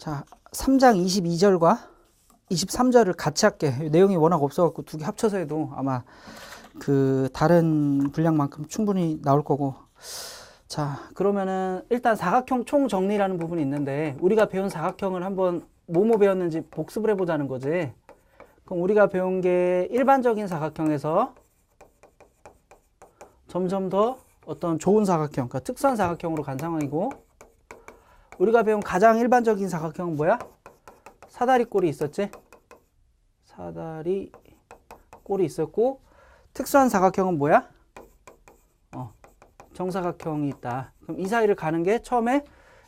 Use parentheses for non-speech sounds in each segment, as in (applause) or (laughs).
자, 3장 22절과 23절을 같이 할게. 내용이 워낙 없어갖고 두 개 합쳐서 해도 아마 그 다른 분량만큼 충분히 나올 거고. 자, 그러면은 일단 사각형 총 정리라는 부분이 있는데 우리가 배운 사각형을 한번 뭐뭐 배웠는지 복습을 해보자는 거지. 그럼 우리가 배운 게 일반적인 사각형에서 점점 더 어떤 좋은 사각형, 그러니까 특수한 사각형으로 간 상황이고 우리가 배운 가장 일반적인 사각형은 뭐야? 사다리 꼴이 있었지? 사다리 꼴이 있었고 특수한 사각형은 뭐야? 어, 정사각형이 있다. 그럼 이 사이를 가는 게 처음에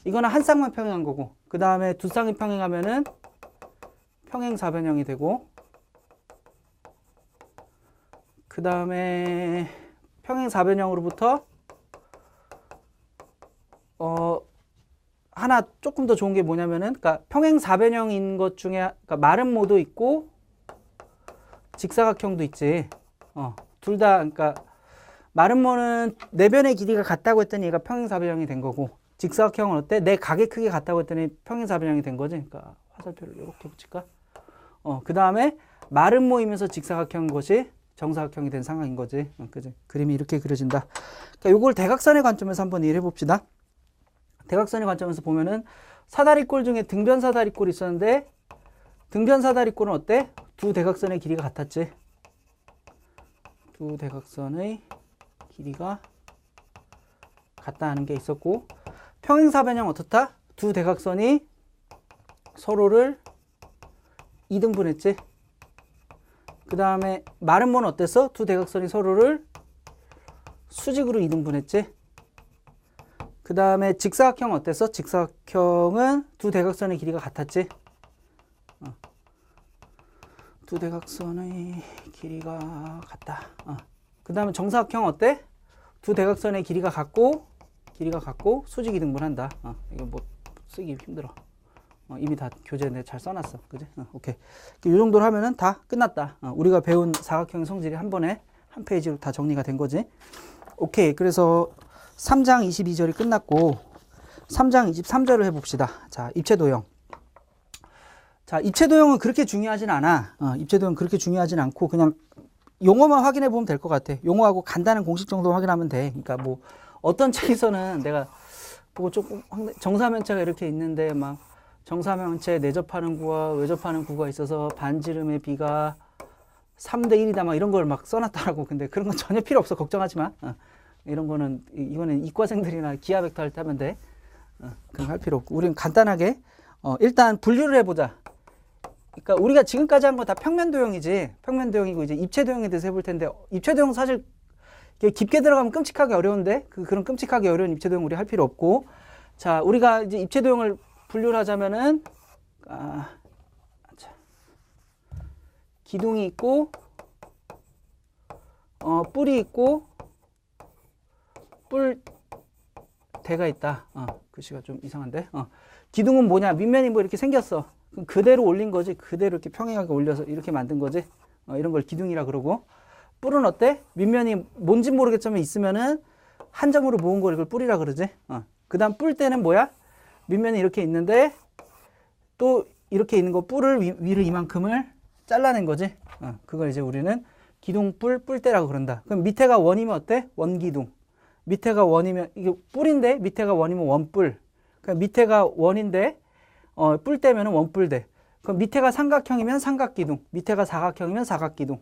이거는 한 쌍만 평행한 거고 그 다음에 두 쌍이 평행하면은 평행 사변형이 되고 그 다음에 평행 사변형으로부터 어 하나 조금 더 좋은 게 뭐냐면은 그러니까 평행 사변형인 것 중에 그러니까 마른 모도 있고 직사각형도 있지. 어, 둘 다 그러니까 마른 모는 내변의 길이가 같다고 했더니 얘가 평행 사변형이 된 거고 직사각형은 어때? 내 각의 크기 같다고 했더니 평행 사변형이 된 거지. 그러니까 화살표를 이렇게 붙일까? 어, 그 다음에 마른 모이면서 직사각형인 것이 정사각형이 된 상황인 거지. 어, 그지? 그림이 이렇게 그려진다. 그러니까 요걸 대각선의 관점에서 한번 이해해 봅시다. 대각선의 관점에서 보면은 사다리꼴 중에 등변 사다리꼴이 있었는데 등변 사다리꼴은 어때? 두 대각선의 길이가 같았지. 두 대각선의 길이가 같다는 게 있었고 평행사변형 어떻다? 두 대각선이 서로를 이등분했지. 그 다음에 마른 모는 어땠어? 두 대각선이 서로를 수직으로 이등분했지. 그 다음에 직사각형 어땠어? 직사각형은 두 대각선의 길이가 같았지. 어. 두 대각선의 길이가 같다. 어. 그 다음에 정사각형 어때? 두 대각선의 길이가 같고 길이가 같고 수직이 등분한다. 어. 이거 뭐 쓰기 힘들어. 어, 이미 다 교재에 잘 써놨어. 그지? 어, 오케이. 이 정도로 하면은 다 끝났다. 어, 우리가 배운 사각형의 성질이 한 번에 한 페이지로 다 정리가 된 거지. 오케이. 그래서 3장 22절이 끝났고 3장 23절을 해봅시다. 자, 입체 도형. 자, 입체 도형은 그렇게 중요하진 않아. 어, 입체 도형 그렇게 중요하진 않고 그냥 용어만 확인해 보면 될 것 같아. 용어하고 간단한 공식 정도 확인하면 돼. 그러니까 뭐 어떤 (laughs) 책에서는 내가 보고 조금 정사면체가 이렇게 있는데 막 정사면체 내접하는 구와 외접하는 구가 있어서 반지름의 비가 3대 1이다 막 이런 걸 막 써놨더라고. 근데 그런 건 전혀 필요 없어. 걱정하지 마. 어. 이런 거는 이거는 이과생들이나 기하 벡터 할 때 하면 돼. 어, 거할 필요 없고 우리는 간단하게 어, 일단 분류를 해보자. 그러니까 우리가 지금까지 한 거 다 평면 도형이지. 평면 도형이고 이제 입체 도형에 대해서 해볼 텐데 입체 도형 사실 깊게 들어가면 끔찍하게 어려운데 그 그런 끔찍하게 어려운 입체 도형 우리 할 필요 없고 자 우리가 이제 입체 도형을 분류를 하자면은 아, 자, 기둥이 있고 어, 뿔이 있고 뿔 대가 있다. 어, 글씨가 좀 이상한데. 어. 기둥은 뭐냐? 밑면이 뭐 이렇게 생겼어. 그럼 그대로 올린 거지. 그대로 이렇게 평행하게 올려서 이렇게 만든 거지. 어, 이런 걸 기둥이라 그러고. 뿔은 어때? 밑면이 뭔지 모르겠지만 있으면은 한 점으로 모은 걸 이걸 뿔이라 그러지. 어. 그 다음 뿔대는 뭐야? 밑면이 이렇게 있는데 또 이렇게 있는 거 뿔을 위, 위를 이만큼을 잘라낸 거지. 어. 그걸 이제 우리는 기둥뿔, 뿔대라고 그런다. 그럼 밑에가 원이면 어때? 원기둥. 밑에가 원이면 이게 뿔인데 밑에가 원이면 원뿔. 그러니까 밑에가 원인데 어, 뿔대면 원뿔대. 그럼 밑에가 삼각형이면 삼각기둥. 밑에가 사각형이면 사각기둥.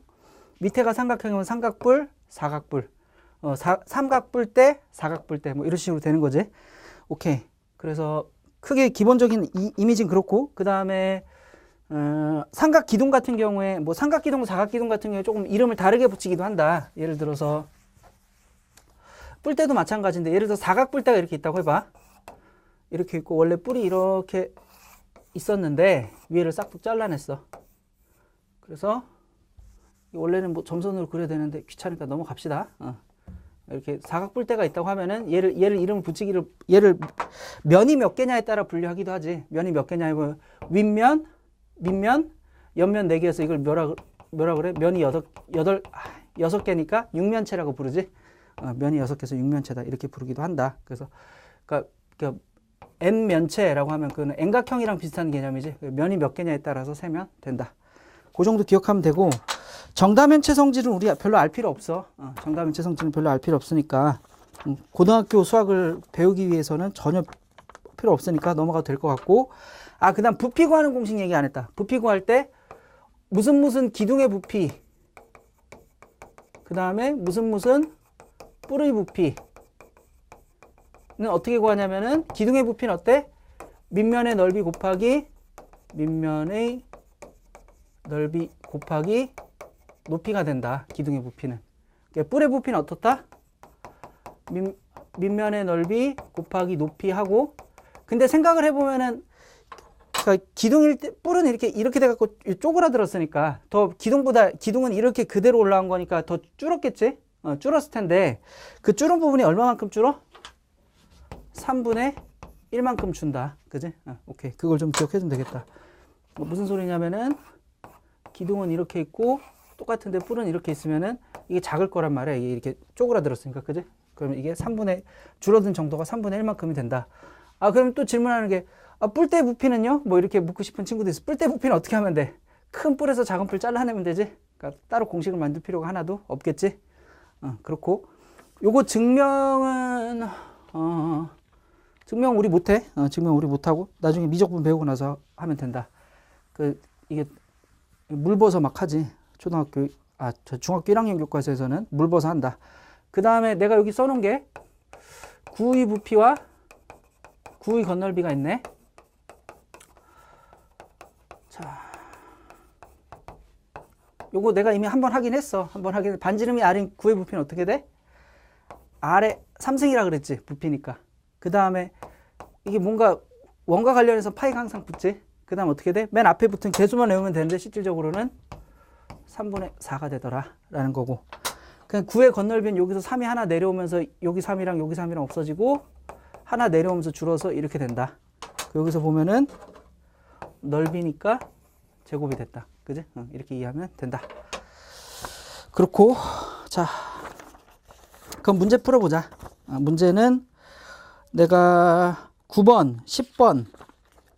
밑에가 삼각형이면 삼각뿔, 사각뿔. 어, 사, 삼각뿔대, 사각뿔대. 뭐 이런 식으로 되는 거지. 오케이. 그래서 크게 기본적인 이, 이미지는 그렇고 그 다음에 어, 삼각기둥 같은 경우에 뭐 삼각기둥, 사각기둥 같은 경우에 조금 이름을 다르게 붙이기도 한다. 예를 들어서 뿔대도 마찬가지인데 예를 들어 사각뿔대가 이렇게 있다고 해봐. 이렇게 있고 원래 뿔이 이렇게 있었는데 위에를 싹둑 잘라냈어. 그래서 원래는 뭐 점선으로 그려야 되는데 귀찮으니까 넘어갑시다. 어. 이렇게 사각뿔대가 있다고 하면은 얘를 얘를 이름을 붙이기를 얘를 면이 몇 개냐에 따라 분류하기도 하지. 면이 몇 개냐에 뭐 윗면, 밑면, 옆면 네 개에서 이걸 뭐라 뭐라 그래? 면이 여덟 여덟 아, 여섯 개니까 육면체라고 부르지. 어, 면이 여섯 개에서 육면체다 이렇게 부르기도 한다. 그래서 그러니까, 그러니까 n 면체라고 하면 그는 N각형이랑 비슷한 개념이지. 그 면이 몇 개냐에 따라서 세면 된다. 그 정도 기억하면 되고 정다면체 성질은 우리 별로 알 필요 없어. 어, 정다면체 성질은 별로 알 필요 없으니까 음, 고등학교 수학을 배우기 위해서는 전혀 필요 없으니까 넘어가도 될 것 같고 아 그다음 부피 구하는 공식 얘기 안 했다. 부피 구할 때 무슨 무슨 기둥의 부피 그 다음에 무슨 무슨 뿔의 부피는 어떻게 구하냐면은 기둥의 부피는 어때? 밑면의 넓이 곱하기 밑면의 넓이 곱하기 높이가 된다. 기둥의 부피는. 그러니까 뿔의 부피는 어떻다? 밑, 밑면의 넓이 곱하기 높이 하고 근데 생각을 해보면은 그러니까 기둥일 때 뿔은 이렇게 이렇게 돼갖고 쪼그라들었으니까 더 기둥보다 기둥은 이렇게 그대로 올라온 거니까 더 줄었겠지? 어, 줄었을 텐데 그 줄은 부분이 얼마만큼 줄어? 3분의 1만큼 준다. 그지? 어, 오케이. 그걸 좀 기억해 주면 되겠다. 뭐 무슨 소리냐면은 기둥은 이렇게 있고 똑같은데 뿔은 이렇게 있으면은 이게 작을 거란 말이야. 이게 이렇게 쪼그라들었으니까. 그지? 그러면 이게 3분의 줄어든 정도가 3분의 1만큼이 된다. 아, 그럼 또 질문하는 게 아, 뿔대 부피는요? 뭐 이렇게 묻고 싶은 친구도 있어. 뿔대 부피는 어떻게 하면 돼? 큰 뿔에서 작은 뿔 잘라내면 되지? 그러니까 따로 공식을 만들 필요가 하나도 없겠지? 어, 그렇고 요거 증명은 어, 증명 우리 못해. 어, 증명 우리 못하고 나중에 미적분 배우고 나서 하면 된다. 그 이게 물버서 막 하지. 초등학교 아, 저 중학교 1학년 교과서에서는 물버서 한다. 그 다음에 내가 여기 써놓은 게 구의 부피와 구의 건널비가 있네. 요거 내가 이미 한 번 하긴 했어. 한 번 하긴 반지름이 R인 구의 부피는 어떻게 돼? R의 3승이라 그랬지. 부피니까. 그 다음에 이게 뭔가 원과 관련해서 파이가 항상 붙지. 그 다음 어떻게 돼? 맨 앞에 붙은 개수만 외우면 되는데 실질적으로는 3분의 4가 되더라. 라는 거고. 그냥 9의 건널비는 여기서 3이 하나 내려오면서 여기 3이랑 여기 3이랑 없어지고 하나 내려오면서 줄어서 이렇게 된다. 여기서 보면은 넓이니까 제곱이 됐다. 그지? 어, 이렇게 이해하면 된다. 그렇고, 자, 그럼 문제 풀어보자. 아, 문제는 내가 9번, 10번,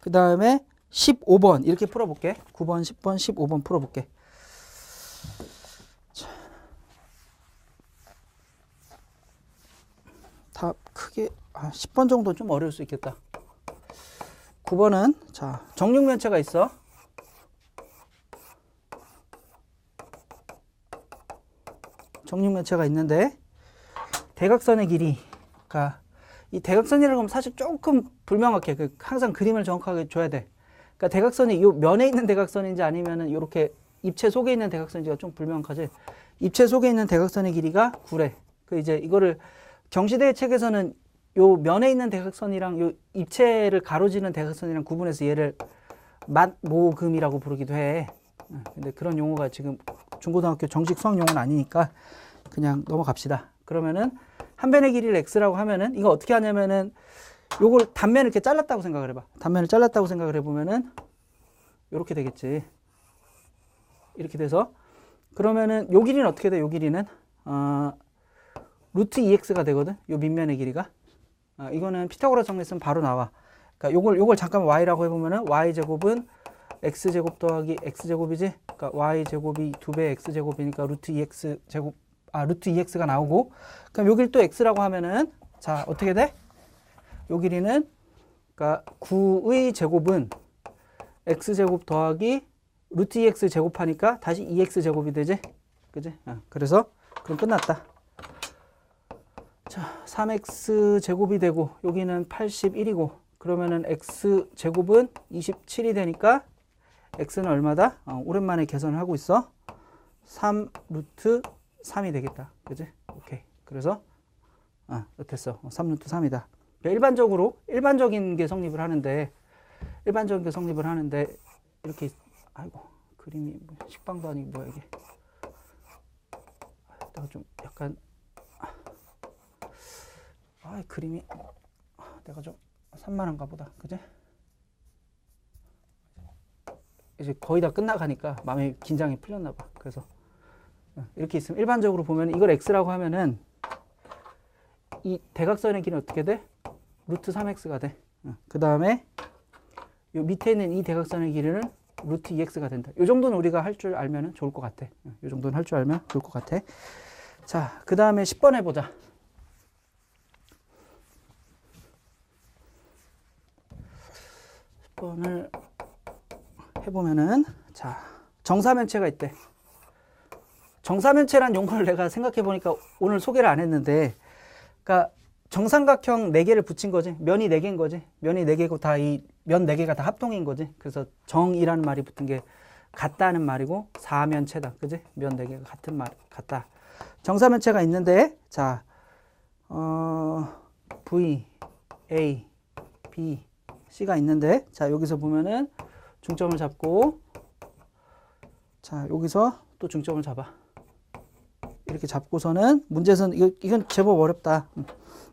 그 다음에 15번 이렇게 풀어볼게. 9번, 10번, 15번 풀어볼게. 자. 다 크게 아, 10번 정도 좀 어려울 수 있겠다. 9번은 자 정육면체가 있어. 정육면체가 있는데 대각선의 길이가 이 대각선이라고 하면 사실 조금 불명확해. 그 항상 그림을 정확하게 줘야 돼. 그러니까 대각선이 이 면에 있는 대각선인지 아니면은 이렇게 입체 속에 있는 대각선인지가 좀 불명확하지. 입체 속에 있는 대각선의 길이가 9래. 그 이제 이거를 경시대 책에서는 요 면에 있는 대각선이랑 요 입체를 가로지는 대각선이랑 구분해서 얘를 맞모금이라고 부르기도 해. 어, 근데 그런 용어가 지금 중고등학교 정식 수학 용어는 아니니까 그냥 넘어갑시다. 그러면은 한 변의 길이를 x라고 하면은 이거 어떻게 하냐면은 요걸 단면을 이렇게 잘랐다고 생각을 해봐. 단면을 잘랐다고 생각을 해보면은 이렇게 되겠지. 이렇게 돼서 그러면은 요 길이는 어떻게 돼? 요 길이는 어, 루트 2x가 되거든. 요 밑면의 길이가. 아, 이거는 피타고라 정리했으면 바로 나와. 그러니까 요걸 요걸 잠깐 y라고 해보면은 y 제곱은 x 제곱 더하기 x 제곱이지. 그러니까 y 제곱이 두배 x 제곱이니까 루트 2x 제곱 아 루트 2x가 나오고 그럼 여길 또 x라고 하면은 자 어떻게 돼? 요 길이는 그러니까 9의 제곱은 x 제곱 더하기 루트 2x 제곱하니까 다시 2x 제곱이 되지. 그지? 아, 그래서 그럼 끝났다. 자, 3x 제곱이 되고 여기는 81이고 그러면은 x 제곱은 27이 되니까 x는 얼마다? 어, 오랜만에 계산을 하고 있어. 3 루트 3이 되겠다. 그지? 오케이. 그래서 아, 됐어. 3 루트 3이다. 일반적으로 일반적인 게 성립을 하는데 일반적인 게 성립을 하는데 이렇게 아이고 그림이 뭐 식빵도 아니고 뭐야 이게 내가 좀 약간 아 그림이 내가 좀 산만한가 보다 그제 이제 거의 다 끝나가니까 마음이 긴장이 풀렸나 봐 그래서 이렇게 있으면 일반적으로 보면 이걸 x라고 하면은 이 대각선의 길이 어떻게 돼? 루트 3x가 돼 그 다음에 요 밑에 있는 이 대각선의 길이는 루트 2x가 된다. 요 정도는 우리가 할 줄 알면 좋을 것 같아. 요 정도는 할 줄 알면 좋을 것 같아. 자, 그 다음에 10번 해보자. 10번을 해보면은, 자, 정사면체가 있대. 정사면체란 용어를 내가 생각해 보니까 오늘 소개를 안 했는데, 그러니까 정삼각형 4개를 붙인 거지. 면이 4개인 거지. 면이 4개고 다 이면 4개가 다 합동인 거지. 그래서 정이라는 말이 붙은 게 같다는 말이고 사면체다. 그지? 면 4개가 같은 말 같다. 정사면체가 있는데 자. 어 V A B C가 있는데 자, 여기서 보면은 중점을 잡고 자, 여기서 또 중점을 잡아. 이렇게 잡고서는 문제선 이거 이건 제법 어렵다.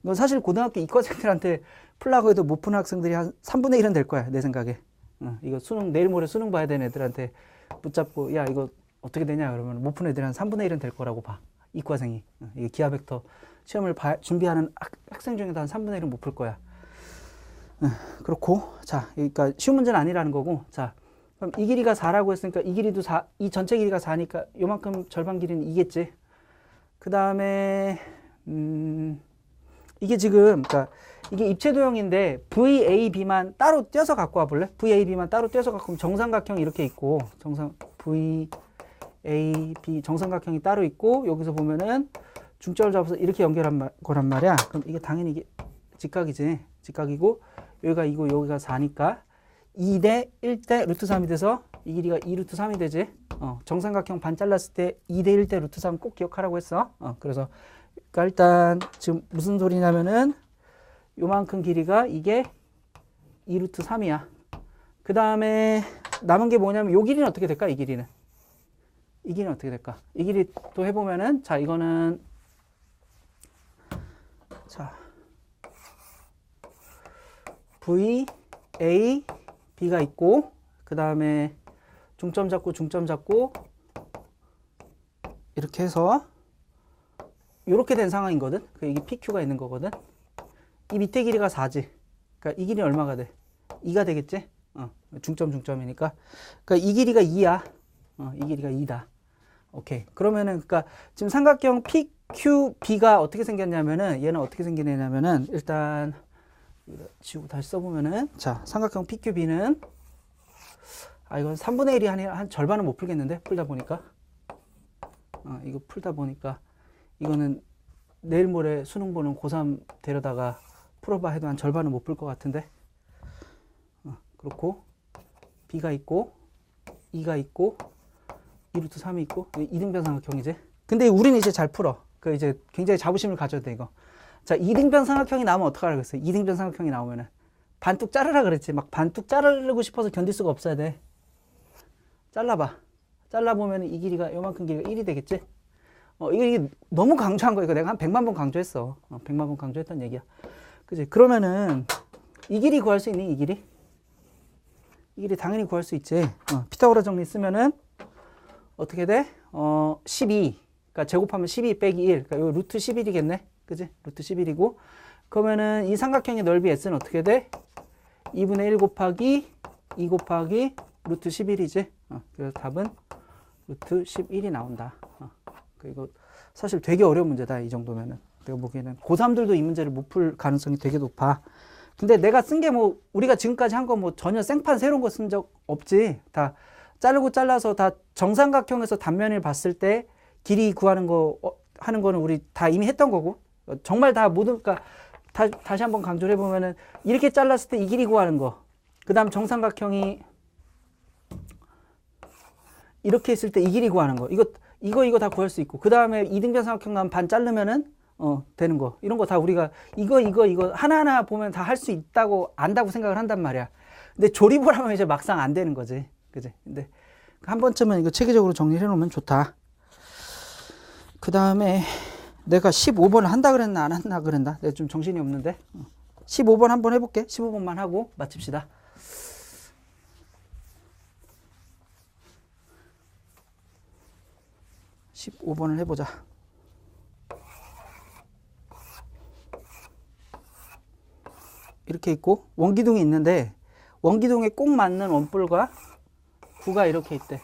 이건 사실 고등학교 이과생들한테 풀라고 해도 못 푸는 학생들이 한 3분의 1은 될 거야 내 생각에. 어, 이거 수능 내일 모레 수능 봐야 되는 애들한테 붙잡고 야 이거 어떻게 되냐 그러면 못 푸는 애들 한 3분의 1은 될 거라고 봐 이과생이. 어, 이게 기하 벡터 시험을 봐, 준비하는 학, 학생 중에도 한 3분의 1은 못 풀 거야. 어, 그렇고 자 그러니까 쉬운 문제는 아니라는 거고 자 그럼 이 길이가 4라고 했으니까 이 길이도 4, 이 전체 길이가 4니까 요만큼 절반 길이는 이겠지. 그 다음에 음, 이게 지금 그러니까 이게 입체 도형인데 VAB만 따로 떼서 갖고 와볼래? VAB만 따로 떼서 갖고 정삼각형이 이렇게 있고 정삼 VAB 정삼각형이 따로 있고 여기서 보면은 중점을 잡아서 이렇게 연결한 말, 거란 말이야. 그럼 이게 당연히 이게 직각이지. 직각이고 여기가 2고 여기가 4니까 2대 1대 루트 3이 돼서 이 길이가 2 루트 3이 되지. 어, 정삼각형 반 잘랐을 때 2대 1 대 루트 3 꼭 기억하라고 했어. 어, 그래서 그러니까 일단 지금 무슨 소리냐면은 요만큼 길이가 이게 2 루트 3이야. 그 다음에 남은 게 뭐냐면 요 길이는 어떻게 될까? 이 길이는. 이 길이는 어떻게 될까? 이 길이 또 해보면은 자 이거는 자 V A B가 있고 그 다음에 중점 잡고 중점 잡고 이렇게 해서 이렇게 된 상황이거든. 그 이게 PQ가 있는 거거든. 이 밑에 길이가 4지. 그러니까 이 길이 얼마가 돼? 2가 되겠지? 어, 중점 중점이니까. 그러니까 이 길이가 2야. 어, 이 길이가 2다. 오케이. 그러면은 그러니까 지금 삼각형 PQB가 어떻게 생겼냐면은 얘는 어떻게 생기냐면은 일단 지우고 다시 써보면은 자 삼각형 PQB는 아 이건 3분의 1이 한, 한 절반은 못 풀겠는데? 풀다 보니까? 어, 이거 풀다 보니까 이거는 내일 모레 수능 보는 고3 데려다가 풀어봐 해도 한 절반은 못 풀 것 같은데? 어, 그렇고 B가 있고 E가 있고 2루트 3이 있고 이등변 삼각형이지 근데 우리는 이제 잘 풀어. 그 이제 굉장히 자부심을 가져야 돼 이거. 자 이등변 삼각형이 나오면 어떡하라 그랬어 이등변 삼각형이 나오면은. 반뚝 자르라 그랬지. 막 반뚝 자르고 싶어서 견딜 수가 없어야 돼 잘라봐 잘라보면 이 길이가 요만큼 길이가 1이 되겠지 어, 이게, 이게 너무 강조한 거야. 내가 한 100만 번 강조했어. 어, 100만 번 강조했던 얘기야. 그지? 그러면은, 이 길이 구할 수 있니? 이 길이? 이 길이 당연히 구할 수 있지. 어, 피타고라 정리 쓰면은, 어떻게 돼? 어, 12. 그러니까 제곱하면 12 빼기 1. 그러니까 요 루트 11이겠네. 그지? 루트 11이고. 그러면은 이 삼각형의 넓이 S는 어떻게 돼? 2분의 1 곱하기 2 곱하기 루트 11이지. 어, 그래서 답은 루트 11이 나온다. 어. 이거 사실 되게 어려운 문제다 이 정도면은 내가 보기에는 고3들도 이 문제를 못 풀 가능성이 되게 높아 근데 내가 쓴 게 뭐 우리가 지금까지 한 거 뭐 전혀 생판 새로운 거 쓴 적 없지 다 자르고 잘라서 다 정삼각형에서 단면을 봤을 때 길이 구하는 거 어, 하는 거는 우리 다 이미 했던 거고 어, 정말 다 모든 그러니까 다, 다시 한번 강조를 해보면은 이렇게 잘랐을 때 이 길이 구하는 거 그 다음 정삼각형이 이렇게 했을 때 이 길이 구하는 거. 이거 이거 이거 다 구할 수 있고 그 다음에 이등변 삼각형 나면 반 자르면은 어 되는 거. 이런 거 다 우리가 이거 이거 이거 하나하나 보면 다 할 수 있다고 안다고 생각을 한단 말이야. 근데 조립을 하면 이제 막상 안 되는 거지. 그지? 근데 한 번쯤은 이거 체계적으로 정리해 놓으면 좋다. 그 다음에 내가 15번을 한다 그랬나 안 한다 그랬나? 내가 좀 정신이 없는데. 15번 한번 해볼게. 15번만 하고 마칩시다 15번을 해보자. 이렇게 있고 원기둥이 있는데 원기둥에 꼭 맞는 원뿔과 구가 이렇게 있대.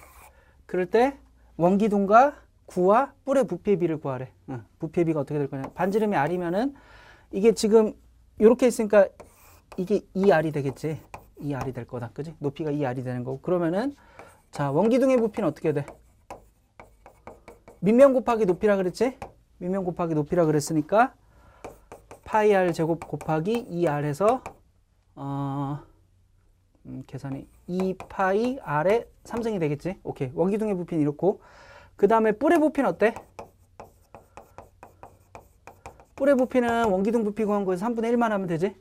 그럴 때 원기둥과 구와 뿔의 부피비를 구하래. 응. 부피비가 어떻게 될 거냐? 반지름이 R이면은 이게 지금 이렇게 있으니까 이게 2R이 되겠지. 2R이 될 거다. 그지? 높이가 2R이 되는 거고. 그러면은 자, 원기둥의 부피는 어떻게 돼? 밑면 곱하기 높이라 그랬지? 밑면 곱하기 높이라 그랬으니까 파이 r 제곱 곱하기 2r에서 어, 음, 계산이 2 파이 r의 3승이 되겠지? 오케이. 원기둥의 부피는 이렇고 그 다음에 뿔의 부피는 어때? 뿔의 부피는 원기둥 부피 구한 거에서 3분의 1만 하면 되지?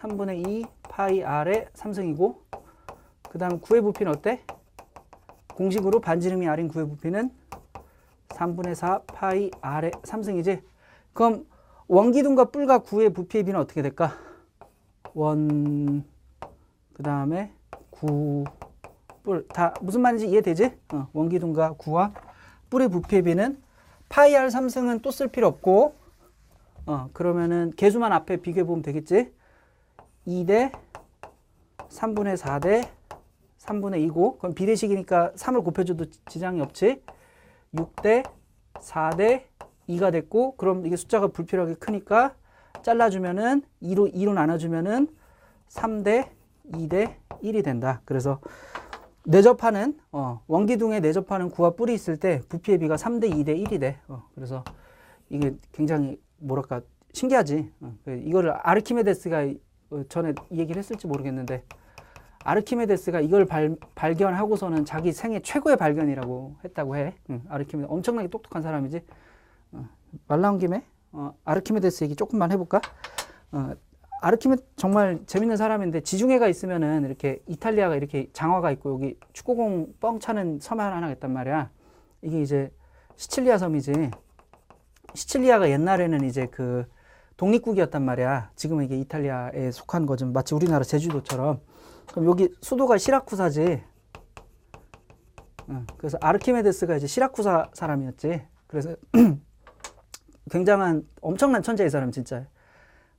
3분의 2 파이 r의 3승이고 그 다음 구의 부피는 어때? 공식으로 반지름이 r인 구의 부피는 3분의 4 파이 r의 3승이지? 그럼 원기둥과 뿔과 구의 부피의 비는 어떻게 될까? 원, 그 다음에 구, 뿔. 다 무슨 말인지 이해되지? 어, 원기둥과 구와 뿔의 부피의 비는 파이 r 3승은 또 쓸 필요 없고 어, 그러면은 개수만 앞에 비교해 보면 되겠지? 2대 3분의 4대 3분의 2고 그럼 비례식이니까 3을 곱해줘도 지장이 없지? 6대 4대 2가 됐고 그럼 이게 숫자가 불필요하게 크니까 잘라주면은 2로 2로 나눠주면은 3대 2대 1이 된다. 그래서 내접하는 어, 원기둥에 내접하는 구와 뿔이 있을 때 부피의 비가 3대 2대 1이 돼. 어, 그래서 이게 굉장히 뭐랄까 신기하지. 어, 그 이거를 아르키메데스가 어, 전에 얘기를 했을지 모르겠는데 아르키메데스가 이걸 발, 발견하고서는 자기 생애 최고의 발견이라고 했다고 해. 응, 아르키메데 엄청나게 똑똑한 사람이지. 어, 말 나온 김에 어, 아르키메데스 얘기 조금만 해볼까? 어, 아르키메 정말 재밌는 사람인데 지중해가 있으면은 이렇게 이탈리아가 이렇게 장화가 있고 여기 축구공 뻥 차는 섬 하나 있단 말이야. 이게 이제 시칠리아 섬이지. 시칠리아가 옛날에는 이제 그 독립국이었단 말이야. 지금은 이게 이탈리아에 속한 거죠. 마치 우리나라 제주도처럼. 그럼 여기 수도가 시라쿠사지. 응. 그래서 아르키메데스가 이제 시라쿠사 사람이었지. 그래서 (clears throat) 굉장한 엄청난 천재의 사람 진짜.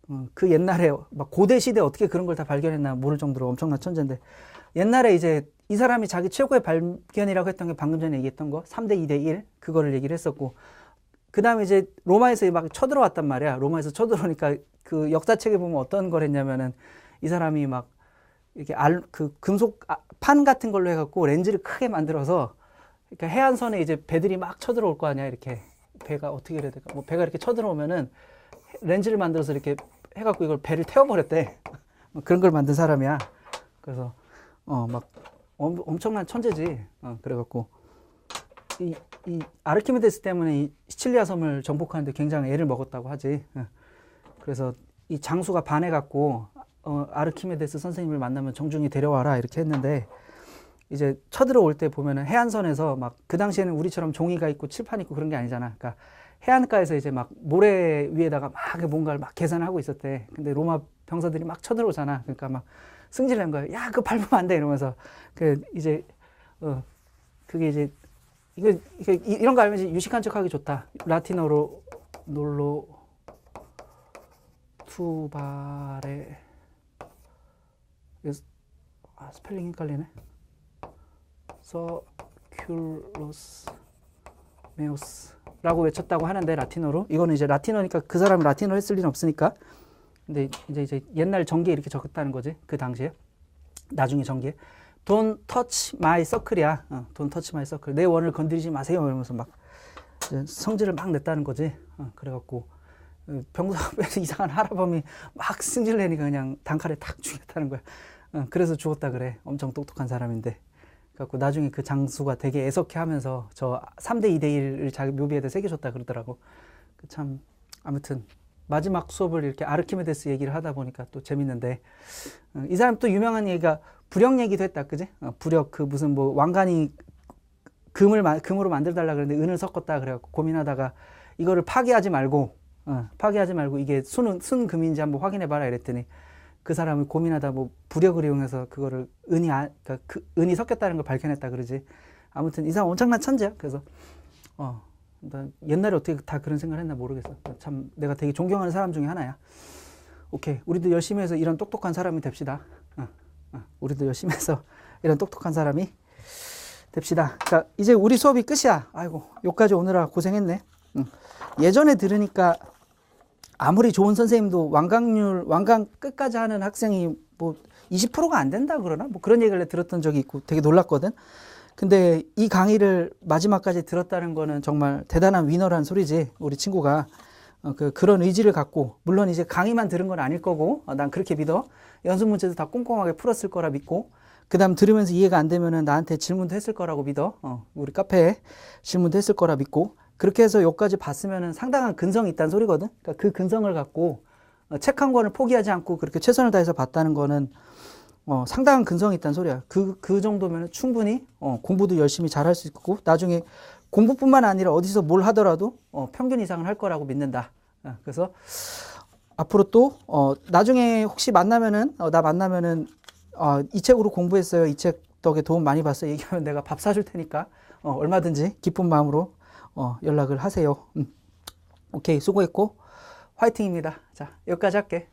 어, 그 옛날에 막 고대 시대 어떻게 그런 걸 다 발견했나 모를 정도로 엄청난 천재인데 옛날에 이제 이 사람이 자기 최고의 발견이라고 했던 게 방금 전에 얘기했던 거 3대 2대 1 그거를 얘기를 했었고 그 다음에 이제 로마에서 막 쳐들어왔단 말이야 로마에서 쳐들어오니까 그 역사책에 보면 어떤 걸 했냐면은 이 사람이 막 이렇게 알, 그 금속 아, 판 같은 걸로 해갖고 렌즈를 크게 만들어서 그러니까 해안선에 이제 배들이 막 쳐들어올 거 아니야 이렇게. 배가 어떻게 해야 될까? 뭐 배가 이렇게 쳐들어오면은 렌즈를 만들어서 이렇게 해갖고 이걸 배를 태워버렸대. (laughs) 뭐 그런 걸 만든 사람이야. 그래서 어 막 엄청난 천재지. 어, 그래갖고. 이, 이 아르키메데스 때문에 이 시칠리아 섬을 정복하는데 굉장히 애를 먹었다고 하지. 어. 그래서 이 장수가 반해갖고 어, 아르키메데스 선생님을 만나면 정중히 데려와라 이렇게 했는데 이제 쳐들어올 때 보면은 해안선에서 막 그 당시에는 우리처럼 종이가 있고 칠판 있고 그런 게 아니잖아. 그러니까 해안가에서 이제 막 모래 위에다가 막 뭔가를 막 계산하고 있었대. 근데 로마 병사들이 막 쳐들어오잖아. 그러니까 막 승질낸 거야. 야, 그거 밟으면 안 돼. 이러면서. 그 이제, 어, 그게 이제, 이거, 이거 이런 거 알면 유식한 척 하기 좋다. 라틴어로 놀로 투바레. 아, 스펠링 헷갈리네. 서큘로스 메오스라고 외쳤다고 하는데 라틴어로. 이거는 이제 라틴어니까 그 사람이 라틴어 했을 리는 없으니까. 근데 이제 이제 옛날 전기에 이렇게 적었다는 거지 그 당시에. 나중에 전기에. Touch my circle이야. 어, Don't touch my circle. 내 원을 건드리지 마세요. 이러면서 막 성질을 막 냈다는 거지. 어, 그래갖고. 어, 병사에서 (laughs) 이상한 할아범이 막 승질 내니까 그냥 단칼에 탁 죽였다는 거야. 어, 그래서 죽었다 그래. 엄청 똑똑한 사람인데. 그래갖고 나중에 그 장수가 되게 애석해 하면서 저 3대 2대 1을 자기 묘비에다 새겨줬다 그러더라고. 그 참, 아무튼, 마지막 수업을 이렇게 아르키메데스 얘기를 하다 보니까 또 재밌는데, 어, 이 사람 또 유명한 얘기가 부력 얘기도 했다, 그지? 어, 부력, 그 무슨 뭐 왕관이 금을, 금으로 만들달라 그랬는데 은을 섞었다 그래갖고 고민하다가 이거를 파괴하지 말고, 어, 파괴하지 말고 이게 순, 순금인지 한번 확인해 봐라 이랬더니 그 사람을 고민하다 뭐 부력을 이용해서 그거를 은이 아, 그러니까 그 은이 섞였다는 걸 발견했다 그러지. 아무튼 이 사람 엄청난 천재야. 그래서 어, 나 옛날에 어떻게 다 그런 생각을 했나 모르겠어. 참 내가 되게 존경하는 사람 중에 하나야. 오케이. 우리도 열심히 해서 이런 똑똑한 사람이 됩시다. 어, 어. 우리도 열심히 해서 (laughs) 이런 똑똑한 사람이 됩시다. 자, 이제 우리 수업이 끝이야. 아이고, 여기까지 오느라 고생했네. 응. 예전에 들으니까 아무리 좋은 선생님도 완강률, 완강 끝까지 하는 학생이 뭐 20%가 안 된다 그러나? 뭐 그런 얘기를 들었던 적이 있고 되게 놀랐거든. 근데 이 강의를 마지막까지 들었다는 거는 정말 대단한 위너란 소리지. 우리 친구가. 어, 그, 그런 의지를 갖고, 물론 이제 강의만 들은 건 아닐 거고, 어, 난 그렇게 믿어. 연습 문제도 다 꼼꼼하게 풀었을 거라 믿고, 그 다음 들으면서 이해가 안 되면은 나한테 질문도 했을 거라고 믿어. 어, 우리 카페에 질문도 했을 거라 믿고, 그렇게 해서 여기까지 봤으면은 상당한 근성이 있다는 소리거든. 그러니까 그 근성을 갖고, 어, 책한 권을 포기하지 않고 그렇게 최선을 다해서 봤다는 거는, 어, 상당한 근성이 있다는 소리야. 그, 그 정도면 충분히, 어, 공부도 열심히 잘 할 수 있고, 나중에 공부뿐만 아니라 어디서 뭘 하더라도, 어, 평균 이상을 할 거라고 믿는다. 어, 그래서, 앞으로 또, 어, 나중에 혹시 만나면은, 어, 나 만나면은, 어, 이 책으로 공부했어요. 이 책 덕에 도움 많이 봤어요. 얘기하면 내가 밥 사줄 테니까, 어, 얼마든지 기쁜 마음으로, 어, 연락을 하세요. 음. 오케이. 수고했고, 화이팅입니다. 자, 여기까지 할게.